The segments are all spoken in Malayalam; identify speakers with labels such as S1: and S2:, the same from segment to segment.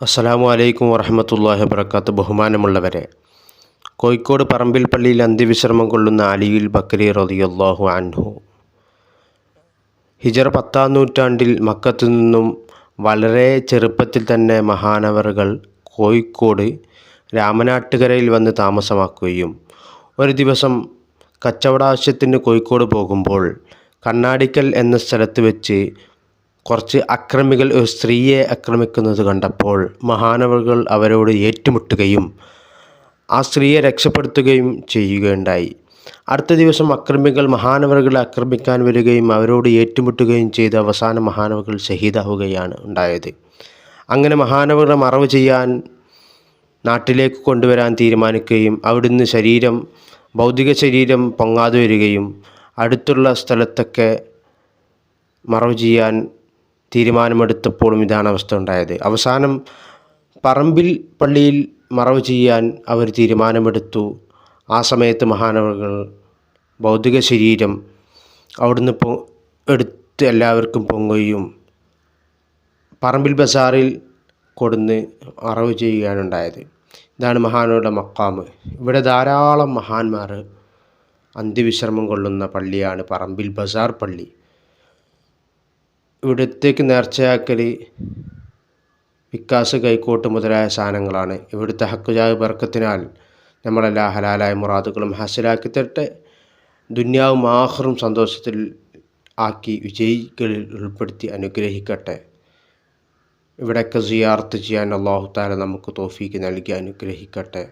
S1: അസ്സലാമു അലൈക്കും വറഹമത്തല്ലാഹി വബർക്കാത്ത് ബഹുമാനമുള്ളവരെ കോഴിക്കോട് പറമ്പിൽ പള്ളിയിൽ അന്ത്യവിശ്രമം കൊള്ളുന്ന അലിയുൽ ബക്കരി റളിയല്ലാഹു അൻഹു. ഹിജറ പത്താം നൂറ്റാണ്ടിൽ മക്കത്തു നിന്നും വളരെ ചെറുപ്പത്തിൽ തന്നെ മഹാനവറുകൾ കോഴിക്കോട് രാമനാട്ടുകരയിൽ വന്ന് താമസമാക്കുകയും ഒരു ദിവസം കച്ചവടാവശ്യത്തിന് കോഴിക്കോട് പോകുമ്പോൾ കണ്ണാടിക്കൽ എന്ന സ്ഥലത്ത് വെച്ച് കുറച്ച് അക്രമികൾ ഒരു സ്ത്രീയെ ആക്രമിക്കുന്നത് കണ്ടപ്പോൾ മഹാനവകൾ അവരോട് ഏറ്റുമുട്ടുകയും ആ സ്ത്രീയെ രക്ഷപ്പെടുത്തുകയും ചെയ്യുകയുണ്ടായി. അടുത്ത ദിവസം അക്രമികൾ മഹാനവറുകളെ ആക്രമിക്കാൻ വരികയും അവരോട് ഏറ്റുമുട്ടുകയും ചെയ്ത് അവസാന മഹാനവകൾ ഷഹീദാവുകയാണ് ഉണ്ടായത്. അങ്ങനെ മഹാനവരുടെ മറവ് ചെയ്യാൻ നാട്ടിലേക്ക് കൊണ്ടുവരാൻ തീരുമാനിക്കുകയും അവിടുന്ന് ശരീരം ഭൗതിക ശരീരം പൊങ്ങാതെ വരികയും അടുത്തുള്ള സ്ഥലത്തൊക്കെ മറവ് ചെയ്യാൻ തീരുമാനമെടുത്തപ്പോഴും ഇതാണ് അവസ്ഥ ഉണ്ടായത്. അവസാനം പറമ്പിൽ പള്ളിയിൽ മറവ് ചെയ്യാൻ അവർ തീരുമാനമെടുത്തു. ആ സമയത്ത് മഹാനവകൾ ഭൗതിക ശരീരം അവിടുന്ന് പൊ എടുത്ത് എല്ലാവർക്കും പൊങ്ങുകയും പറമ്പിൽ ബസാറിൽ കൊടുന്ന് മറവ് ചെയ്യുകയാണുണ്ടായത് ഇതാണ് മഹാനവരുടെ മക്കാമ് ഇവിടെ ധാരാളം മഹാന്മാർ അന്ത്യവിശ്രമം കൊള്ളുന്ന പള്ളിയാണ് പറമ്പിൽ ബസാർ പള്ളി. ഇവിടത്തേക്ക് നേർച്ചയാക്കൽ വിക്കാസ് കൈക്കോട്ട് മുതലായ സാധനങ്ങളാണ്. ഇവിടുത്തെ ഹക്കുജാവ് ബർക്കത്തിനാൽ നമ്മളെല്ലാ ഹലാലായ മുറാദുകളും ഹാസിലാക്കി തരട്ടെ. ദുന്യാവും ആഹറും സന്തോഷത്തിൽ ആക്കി വിജയികളിൽ ഉൾപ്പെടുത്തി അനുഗ്രഹിക്കട്ടെ. ഇവിടെയൊക്കെ സിയാർത്ത് ചെയ്യാൻ അള്ളാഹു താല നമുക്ക് തോഫീക്ക് നൽകി അനുഗ്രഹിക്കട്ടെ.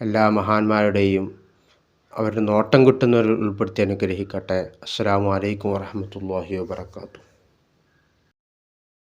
S1: എല്ലാ മഹാന്മാരുടെയും അവരുടെ നോട്ടം കിട്ടുന്നവരിൽ ഉൾപ്പെടുത്തി അനുഗ്രഹിക്കട്ടെ. അസ്സാം വലൈക്കും വാഹമത്തല്ലാഹി വാബർക്കാത്തു